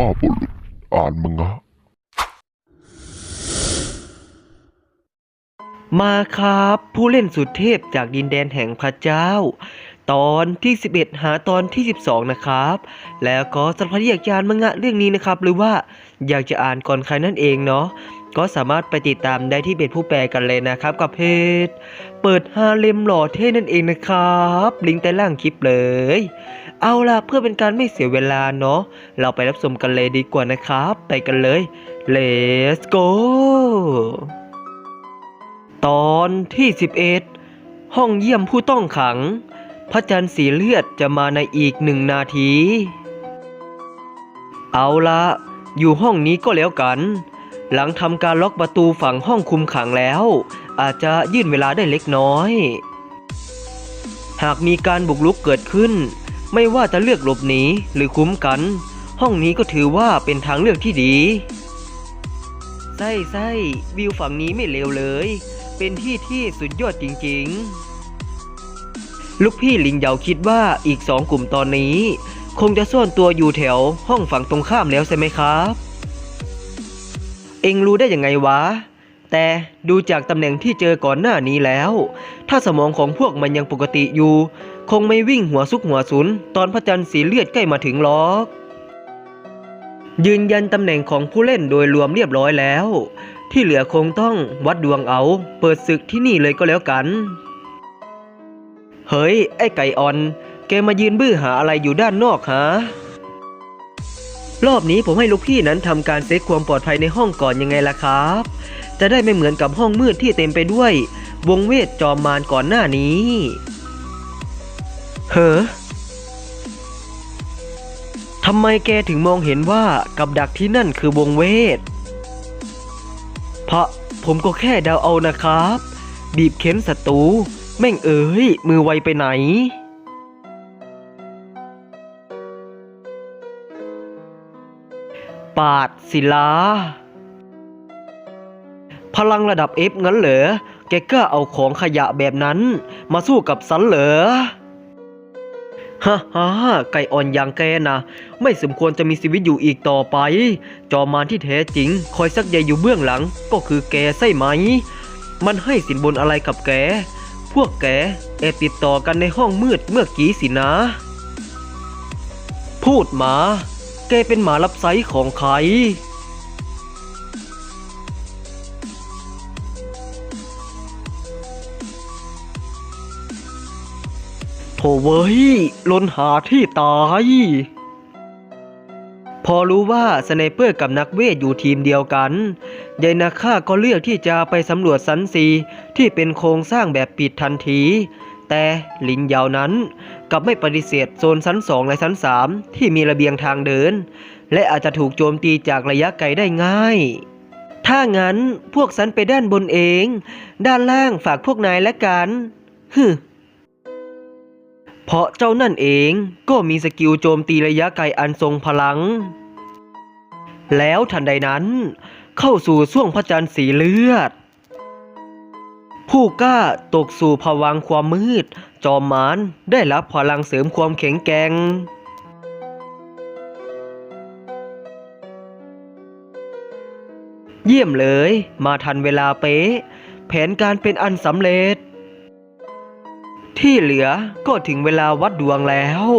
พ่อบุรุษอ่านมึงะมาครับ ผู้เล่นสุดเทพจากดินแดนแห่งพระเจ้า ตอนที่ 11 หาตอนที่ 12 นะครับ แล้วก็สำหรับใครที่อยากจะอ่านมังงะเรื่องนี้นะครับ หรือว่าอยากจะอ่านก่อนใครนั่นเองเนาะ ก็สามารถไปติดตามได้ที่เพจผู้แปลกันเลยนะครับ กับเพจเปิดฮาเลมหล่อเท่นั่นเองนะครับ ลิงก์ใต้ล่างคลิปเลย เอาล่ะเพื่อเป็นการไม่เสียเวลาเนาะเราไปรับชมกันเลยดีกว่านะครับ ไปกันเลย let's go ตอนที่ 11 ห้องเยี่ยมผู้ต้องขัง พระจันทร์สีเลือดจะมาในอีกหนึ่งนาที เอาละอยู่ห้องนี้ก็แล้วกัน หลังทำการล็อกประตูฝั่งห้องคุมขังแล้ว อาจจะยื่นเวลาได้เล็กน้อย หากมีการบุกรุกเกิดขึ้น ไม่ว่าจะเลือกหลบหนีหรือคุ้มกัน ห้องนี้ก็ถือว่าเป็นทางเลือกที่ดีใช่ใช่วิวฝั่งนี้ไม่เลวเลย เป็นที่ที่สุดยอดจริงๆ ลูกพี่ลิงเหยาคิดว่าอีกสองกลุ่มตอนนี้ คงจะซ่อนตัวอยู่แถวห้องฝั่งตรงข้ามแล้วใช่ไหมครับ เองรู้ได้ยังไงวะ แต่ดูจากตำแหน่งที่เจอก่อนหน้านี้แล้ว ถ้าสมองของพวกมันยังปกติอยู่ คงไม่วิ่งหัวซุกหัวซุน ตอนพระจันทร์สีเลือดใกล้มาถึงหรอก ยืนยันตำแหน่งของผู้เล่นโดยรวมเรียบร้อยแล้ว ที่เหลือคงต้องวัดดวงเอา เปิดศึกที่นี่เลยก็แล้วกัน เฮ้ย ไอ้ไก่อ่อน แกมายืนบื้อหาอะไรอยู่ด้านนอกฮะ รอบนี้ผมให้ลูกพี่นั้นทำการเซ็คความปลอดภัยในห้องก่อนยังไงล่ะครับ จะได้ไม่เหมือนกับห้องมืดที่เต็มไปด้วย วงเวทจอมมารก่อนหน้านี้ เฮ้อทำไมแกถึงมองเห็นว่ากับดักที่นั่นคือวงเวทเพราะผมก็แค่เดาเอานะครับ บีบเค้นศัตรูแม่งเอ้ยมือไวไปไหน ปาดศิลา พลังระดับ F งั้นเหรอ แกกล้าเอาของขยะแบบนั้น มาสู้กับสันเหรอฮ่าฮ่าไก่อ่อนอย่างแกนะไม่สมควรจะมีชีวิตอยู่อีกต่อไป จอมารที่แท้จริง คอยซักใยอยู่เบื้องหลัง ก็คือแกใช่ไหม มันให้สินบนอะไรกับแก พวกแกแอบติดต่อกันในห้องมืดเมื่อกี้สินะ พูดมา แกเป็นหมารับไซส์ของใคร โถเว้ยลนหาที่ตาย พอรู้ว่าสไนเปอร์กับนักเวทอยู่ทีมเดียวกัน ยายนาค่าก็เลือกที่จะไปสำรวจสันซีที่เป็นโครงสร้างแบบปิดทันที แต่ลินยาวนั้น กับไม่ปฏิเสธโซนชั้นสองและชั้นสามที่มีระเบียงทางเดิน และอาจจะถูกโจมตีจากระยะไกลได้ง่าย ถ้างั้นพวกฉันไปด้านบนเอง ด้านล่างฝากพวกนายและกันฮึเพราะเจ้านั่นเองก็มีสกิลโจมตีระยะไกลอันทรงพลัง แล้วทันใดนั้น เข้าสู่ช่วงพระจันทร์สีเลือด ผู้กล้าตกสู่ภวังความมืด จอมมารได้รับพลังเสริมความแข็งแกร่งเยี่ยมเลย มาทันเวลาเป๊ะ แผนการเป็นอันสำเร็จ ที่เหลือก็ถึงเวลาวัดดวงแล้ว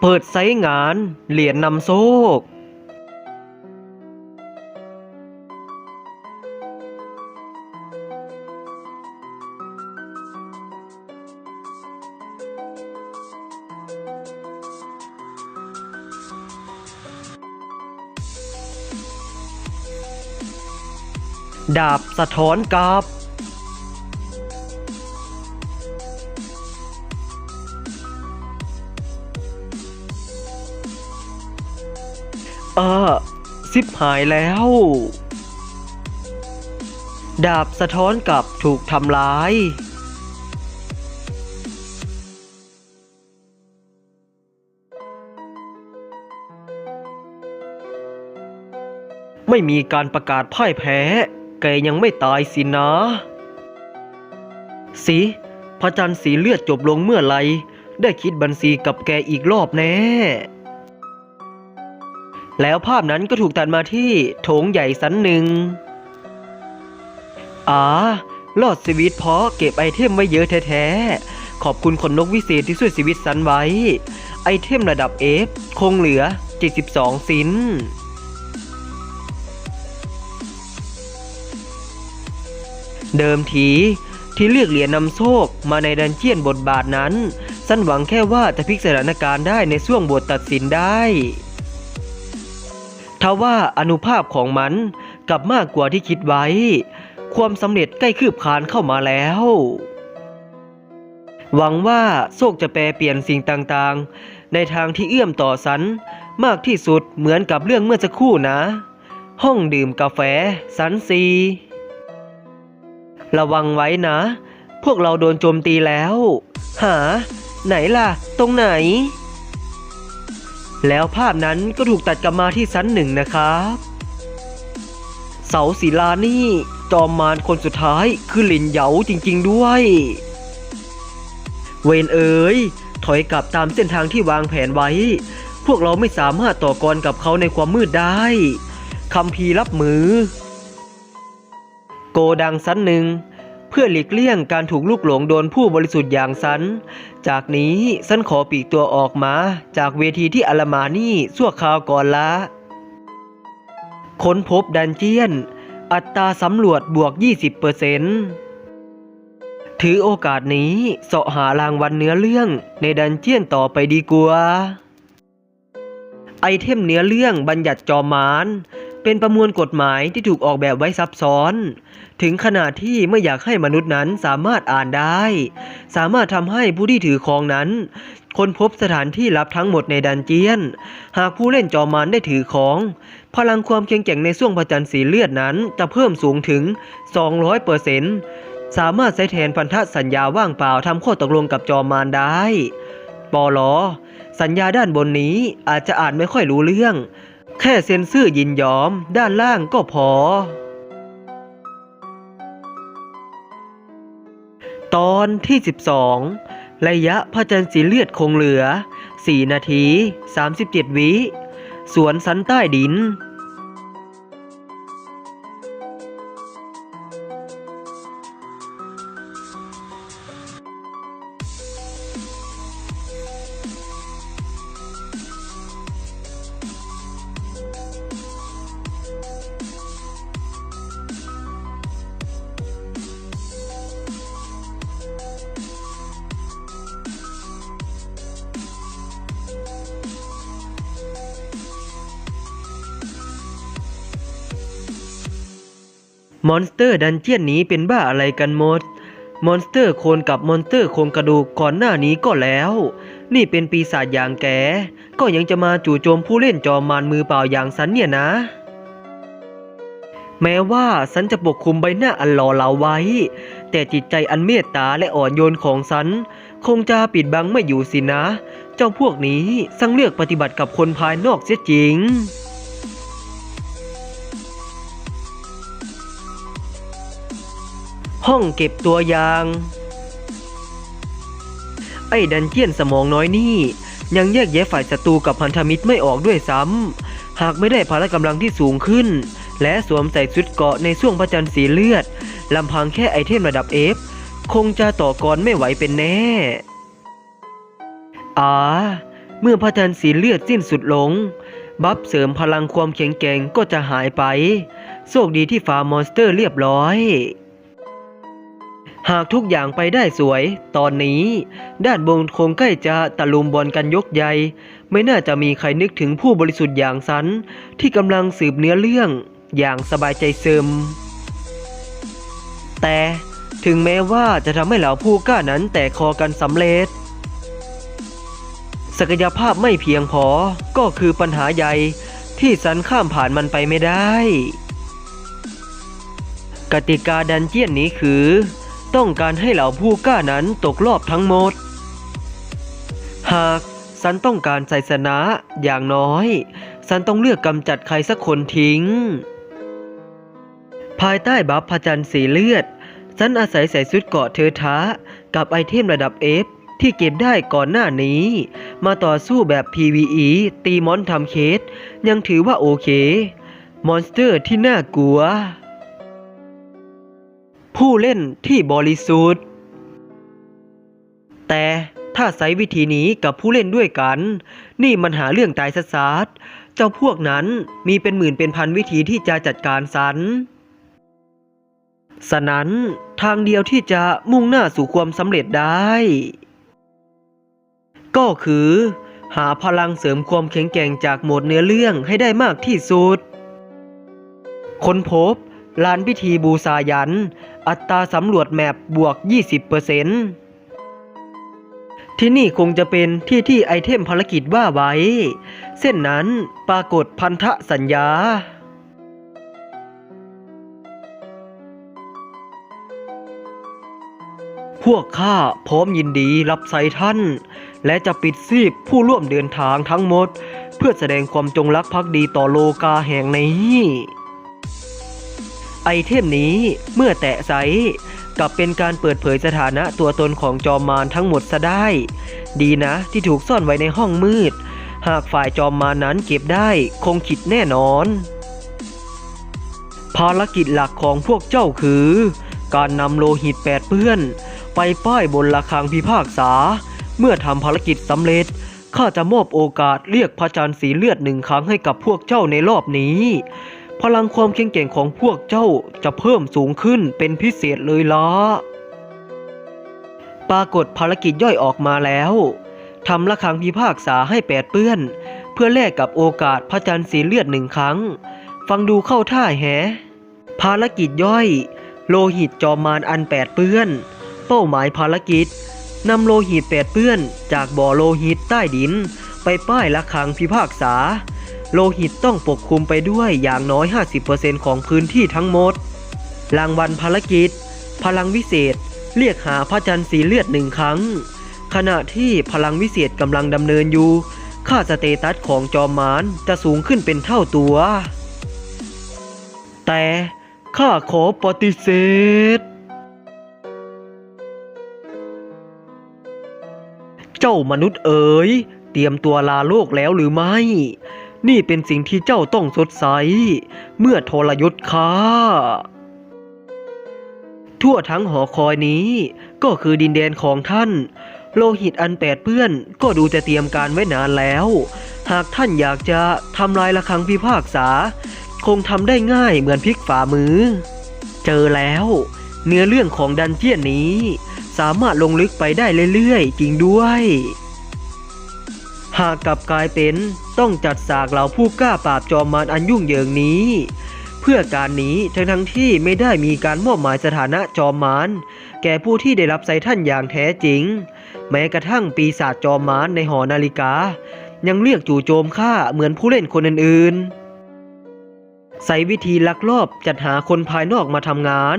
เปิดไซงาน เหรียญนำโชค ดาบสะท้อนกลับเออซิบหายแล้ว ดาบสะท้อนกลับถูกทำร้ายไม่มีการประกาศพ่ายแพ้ แกยังไม่ตายสินะสิพระจันทร์สีเลือดจบลงเมื่อไร ได้คิดบัญชีกับแกอีกรอบแน่ แล้วภาพนั้นก็ถูกตัดมาที่โถงใหญ่สันหนึ่งอ่ารอดชีวิตเพราะเก็บไอเทมไว้เยอะแท้ๆ ขอบคุณคนนกวิเศษที่ช่วยชีวิตสันไว้ ไอเทมระดับ F คงเหลือ 72 สิน เดิมทีที่เลือกเหรียญนำโชคมาในดันเจียนบทบาทนั้น สั้นหวังแค่ว่าจะพลิกสถานการณ์ได้ในช่วงบทตัดสินได้ทว่าอนุภาพของมันกลับมากกว่าที่คิดไว้ ความสำเร็จใกล้คืบคลานเข้ามาแล้ว หวังว่าโชคจะแปลเปลี่ยนสิ่งต่างๆ ในทางที่เอื้อมต่อสันมากที่สุดเหมือนกับเรื่องเมื่อสักครู่นะ ห้องดื่มกาแฟสันซี ระวังไว้นะ พวกเราโดนโจมตีแล้ว หา ไหนล่ะ ตรงไหน แล้วภาพนั้นก็ถูกตัดกลับมาที่ชั้นหนึ่งนะครับ เสาศิลานี่ จอมมารคนสุดท้ายคือหลินเหยาจริง ๆ ด้วย เวนเอ๋ยถอยกลับตามเส้นทางที่วางแผนไว้ พวกเราไม่สามารถต่อกรกับเขาในความมืดได้คำพีร์รับมือ โกดังสันหนึ่ง เพื่อหลีกเลี่ยงการถูกลูกหลงโดนผู้บริสุทธิ์อย่างสัน จากนี้สันขอปีกตัวออกมา จากเวทีที่อลมานี่ชั่วคราวก่อนละค้นพบดันเจียน อัตราสำรวจบวก 20%ถือโอกาสนี้เสาะหารางวัลเนื้อเรื่องในดันเจียนต่อไปดีกว่า ไอเทมเนื้อเรื่องบัญญัติจอมาร เป็นประมวลกฎหมายที่ถูกออกแบบไว้ซับซ้อน ถึงขนาดที่ไม่อยากให้มนุษย์นั้นสามารถอ่านได้ สามารถทำให้ผู้ที่ถือครองนั้น ค้นพบสถานที่ลับทั้งหมดในดันเจียน หากผู้เล่นจอมานได้ถือของ พลังความแข็งแกร่งในช่วงประจันสีเลือดนั้นจะเพิ่มสูงถึง 200%สามารถใช้แทนพันธสัญญาว่างเปล่าทำข้อตกลงกับจอมานได้ปอลอสัญญาด้านบนนี้อาจจะอ่านไม่ค่อยรู้เรื่อง แค่เซ็นซื่อยินยอมด้านล่างก็พอ ตอนที่ 12 ระยะพระจันทร์สีเลือดคงเหลือ 4 นาที 37 วิ สวนสันใต้ดิน มอนสเตอร์ดันเจียนนี้เป็นบ้าอะไรกันหมด มอนสเตอร์โคลนกับมอนสเตอร์โครงกระดูกก่อนหน้านี้ก็แล้ว นี่เป็นปีศาจอย่างแก ก็ยังจะมาจู่โจมผู้เล่นจอมมารมือเปล่าอย่างสันเนี่ยนะ แม้ว่าสันจะปกคลุมใบหน้าอันหล่อเหลาไว้ แต่จิตใจอันเมตตาและอ่อนโยนของสัน คงจะปิดบังไม่อยู่สินะ เจ้าพวกนี้สังเลือกปฏิบัติกับคนภายนอกเสียจริง ห้องเก็บตัวอย่าง ไอ้ดันเจียนสมองน้อยนี่ ยังแยกแยะฝ่ายศัตรูกับพันธมิตรไม่ออกด้วยซ้ำ หากไม่ได้พละกำลังที่สูงขึ้น และสวมใส่ชุดเกาะในช่วงพระจันทร์สีเลือดลำพังแค่ไอเทมระดับเอฟคงจะต่อกรไม่ไหวเป็นแน่อาเมื่อพระจันทร์สีเลือดสิ้นสุดลง บัฟเสริมพลังความแข็งแกร่งก็จะหายไป โชคดีที่ฟาร์มมอนสเตอร์เรียบร้อย หากทุกอย่างไปได้สวย ตอนนี้ ด้านบนคงใกล้จะตะลุมบอลกันยกใหญ่ ไม่น่าจะมีใครนึกถึงผู้บริสุทธิ์อย่างสัน ที่กำลังสืบเนื้อเรื่องอย่างสบายใจซึม แต่ถึงแม้ว่าจะทำให้เหล่าผู้กล้านั้นแตกคอกันสำเร็จ ศักยภาพไม่เพียงพอก็คือปัญหาใหญ่ที่สันข้ามผ่านมันไปไม่ได้ กติกาดันเจียนนี้คือ ต้องการให้เหล่าผู้กล้านั้นตกรอบทั้งหมด หากสันต้องการไสสนะอย่างน้อยสันต้องเลือกกำจัดใครสักคนทิ้ง ภายใต้บัฟพระจันทร์สีเลือดสันอาศัยใส่ชุดเกาะเทอท้า กับไอเทมระดับ F ที่เก็บได้ก่อนหน้านี้ มาต่อสู้แบบ PVE ตีมอนทำเคส ยังถือว่าโอเค มอนสเตอร์ที่น่ากลัว ผู้เล่นที่บริสุทธิ์ แต่ถ้าใช้วิธีนี้กับผู้เล่นด้วยกัน นี่มันหาเรื่องตายสัสๆเจ้าพวกนั้นมีเป็นหมื่นเป็นพันวิธีที่จะจัดการสันสนั้นทางเดียวที่จะมุ่งหน้าสู่ความสำเร็จได้ ก็คือ หาพลังเสริมความแข็งแกร่งจากโหมดเนื้อเรื่องให้ได้มากที่สุดค้นพบลานพิธีบูชายัน อัตราสำรวจแมปบวก 20%ที่นี่คงจะเป็นที่ที่ไอเทมภารกิจว่าไว้ เส้นนั้นปรากฏพันธสัญญาพวกข้าพร้อมยินดีรับใส่ท่าน และจะปิดซีบผู้ร่วมเดินทางทั้งหมด เพื่อแสดงความจงรักภักดีต่อโลกาแห่งนี้ ไอเทมนี้เมื่อแตะไซกลับเป็นการเปิดเผยสถานะตัวตนของจอมมารทั้งหมดซะได้ ดีนะที่ถูกซ่อนไว้ในห้องมืด หากฝ่ายจอมมารนั้นเก็บได้คงขิดแน่นอน ภารกิจหลักของพวกเจ้าคือ การนำโลหิตแปดเปื้อน ไปป้ายบนระฆังพิพากษา เมื่อทำภารกิจสำเร็จข้าจะมอบโอกาสเรียกพระจันทร์สีเลือดหนึ่งครั้งให้กับพวกเจ้าในรอบนี้ พลังความแข็งแกร่งของพวกเจ้าจะเพิ่มสูงขึ้นเป็นพิเศษเลยละปรากฏภารกิจย่อยออกมาแล้วทำระฆังพิพากษาให้แปดเปื้อน เพื่อแลกกับโอกาสพระจันทร์สีเลือดหนึ่งครั้ง ฟังดูเข้าท่าแฮะภารกิจย่อย โลหิตจอมมารอันแปดเปื้อน เป้าหมายภารกิจนำโลหิตแปดเปื้อนจากบ่อโลหิตใต้ดิน ไปป้ายระฆังพิพากษา โลหิตต้องปกคลุมไปด้วยอย่างน้อย 50%ของพื้นที่ทั้งหมด รางวัลภารกิจ พลังวิเศษ เรียกหาพระจันทร์สีเลือดหนึ่งครั้ง ขณะที่พลังวิเศษกำลังดำเนินอยู่ ค่าสเตตัสของจอมมารจะสูงขึ้นเป็นเท่าตัว แต่ข้าขอปฏิเสธ เจ้ามนุษย์เอ๋ยเตรียมตัวลาโลกแล้วหรือไม่ นี่เป็นสิ่งที่เจ้าต้องสดใส เมื่อทรยศข้าทั่วทั้งหอคอยนี้ก็คือดินแดนของท่าน โลหิตอันแปดเปื้อนก็ดูจะเตรียมการไว้นานแล้ว หากท่านอยากจะทำลายระฆังพิพากษา คงทำได้ง่ายเหมือนพลิกฝ่ามือ เจอแล้ว เนื้อเรื่องของดันเจียนนี้ สามารถลงลึกไปได้เรื่อยๆ จริงด้วย หากกลับกลายเป็น ต้องจัดสากเหล่าผู้กล้าปราบจอมมารอันยุ่งเหยิงนี้ เพื่อการนี้ทั้งทั้งที่ไม่ได้มีการมอบหมายสถานะจอมมารแก่ผู้ที่ได้รับใส่ท่านอย่างแท้จริง แม้กระทั่งปีศาจจอมมารในหอนาฬิกา ยังเรียกจู่โจมข้าเหมือนผู้เล่นคนอื่นๆใส่วิธีลักลอบจัดหาคนภายนอกมาทำงาน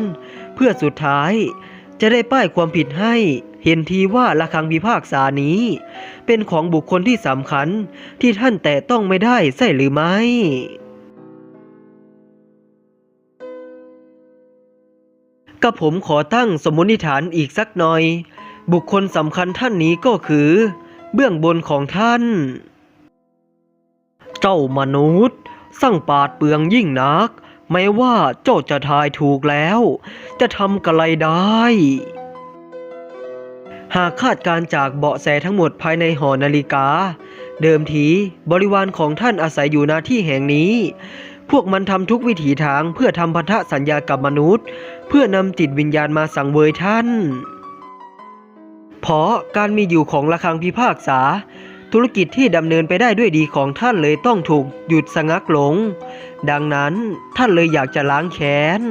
เพื่อสุดท้ายจะได้ป้ายความผิดให้ เห็นทีว่าระฆังพิพากษานี้ เป็นของบุคคลที่สำคัญที่ท่านแต่ต้องไม่ได้ใช่หรือไม่กับผมขอตั้งสมมติฐานอีกสักหน่อย บุคคลสำคัญท่านนี้ก็คือ เบื้องบนของท่าน เจ้ามนุษย์ สร้างปาดเปลืองยิ่งนัก ไม่ว่าเจ้าจะทายถูกแล้ว จะทำกะไรได้ หากคาดการจากเบาะแสทั้งหมดภายในหอนาฬิกา เดิมทีบริวารของท่านอาศัยอยู่ณที่แห่งนี้ พวกมันทำทุกวิถีทางเพื่อทำพันธสัญญากับมนุษย์ เพื่อนำจิตวิญญาณมาสังเวยท่าน เพราะการมีอยู่ของระฆังพิพากษา ธุรกิจที่ดำเนินไปได้ด้วยดีของท่านเลยต้องถูกหยุดสงักลง ดังนั้นท่านเลยอยากจะล้างแค้น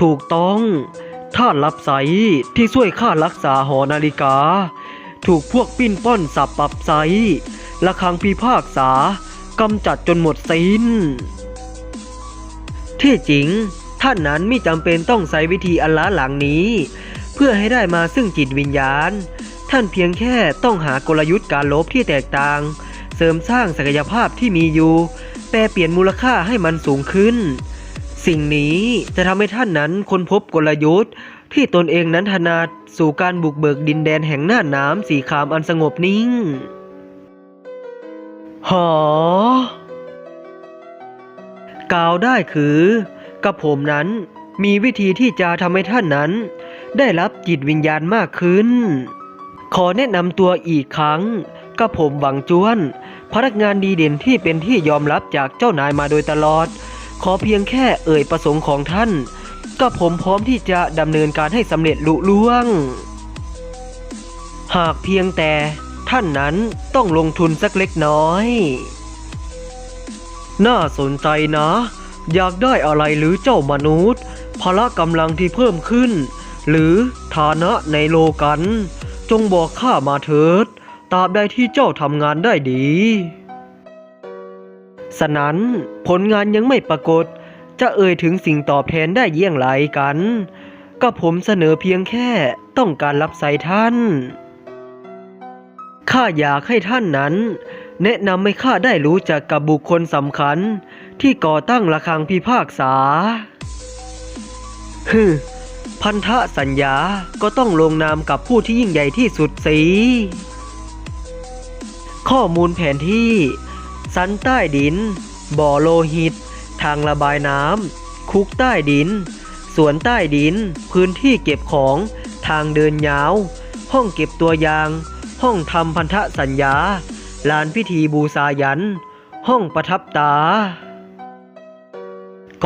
ถูกต้อง ท่านรับใสที่ช่วยข้ารักษาหอนาฬิกา ถูกพวกปิ้นป้อนสับปรับไซระฆังพิพากษากำจัดจนหมดสิ้น ที่จริง ท่านนั้นไม่จำเป็นต้องใช้วิธีอันล้าหลังนี้ เพื่อให้ได้มาซึ่งจิตวิญญาณ ท่านเพียงแค่ต้องหากลยุทธ์การลบที่แตกต่าง เสริมสร้างศักยภาพที่มีอยู่ แปลเปลี่ยนมูลค่าให้มันสูงขึ้น สิ่งนี้จะทำให้ท่านนั้นค้นพบกลยุทธ์ ที่ตนเองนั้นถนัดสู่การบุกเบิกดินแดนแห่งหน้าน้ำสีขามอันสงบนิ่ง หอกล่าวได้คือ กับผมนั้นมีวิธีที่จะทำให้ท่านนั้น ได้รับจิตวิญญาณมากขึ้น ขอแนะนำตัวอีกครั้งกับผมหวังจวน พนักงานดีเด่นที่เป็นที่ยอมรับจากเจ้านายมาโดยตลอด ขอเพียงแค่เอ่ยประสงค์ของท่าน ก็ผมพร้อมที่จะดำเนินการให้สำเร็จลุล่วง หากเพียงแต่ท่านนั้นต้องลงทุนสักเล็กน้อย น่าสนใจนะ อยากได้อะไรหรือเจ้ามนุษย์ พละกำลังที่เพิ่มขึ้น หรือฐานะในโลกัน จงบอกข้ามาเถิดตราบใดที่เจ้าทำงานได้ดี สนั้นผลงานยังไม่ปรากฏ จะเอ่ยถึงสิ่งตอบแทนได้เยี่ยงไรกัน ก็ผมเสนอเพียงแค่ต้องการรับใส่ท่าน ข้าอยากให้ท่านนั้น แนะนำให้ข้าได้รู้จักกับบุคคลสำคัญ ที่ก่อตั้งระฆังพิพากษาฮึพันธะสัญญาก็ต้องลงนามกับผู้ที่ยิ่งใหญ่ที่สุดสิข้อมูลแผนที่ ซันใต้ดิน บ่อโลหิต ทางระบายน้ำ คุกใต้ดิน สวนใต้ดิน พื้นที่เก็บของ ทางเดินยาว ห้องเก็บตัวอย่างห้องทำพันธสัญญา ลานพิธีบูชายัน ห้องประทับตา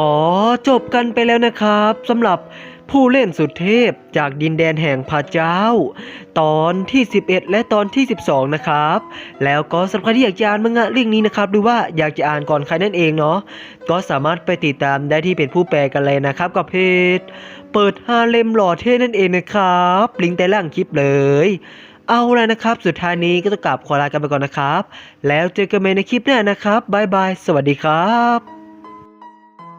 ก็จบกันไปแล้วนะครับสำหรับผู้เล่นสุดเทพจากดินแดนแห่งพระเจ้า ตอนที่ 11 และตอนที่ 12 นะครับ แล้วก็สำหรับใครที่อยากจะอ่านมังงะเรื่องนี้นะครับหรือว่าอยากจะอ่านก่อนใครนั่นเองเนาะก็สามารถไปติดตามได้ที่เป็นผู้แปลกันเลยนะครับ กับเพจเปิดฮาเลมหล่อเท่นั่นเองนะครับ ลิงก์ใต้ล่างคลิปเลย เอาละนะครับ สุดท้ายนี้ก็ต้องกลับขอลากันไปก่อนนะครับ แล้วเจอกันใหม่ในคลิปหน้านะครับบายบายสวัสดีครับ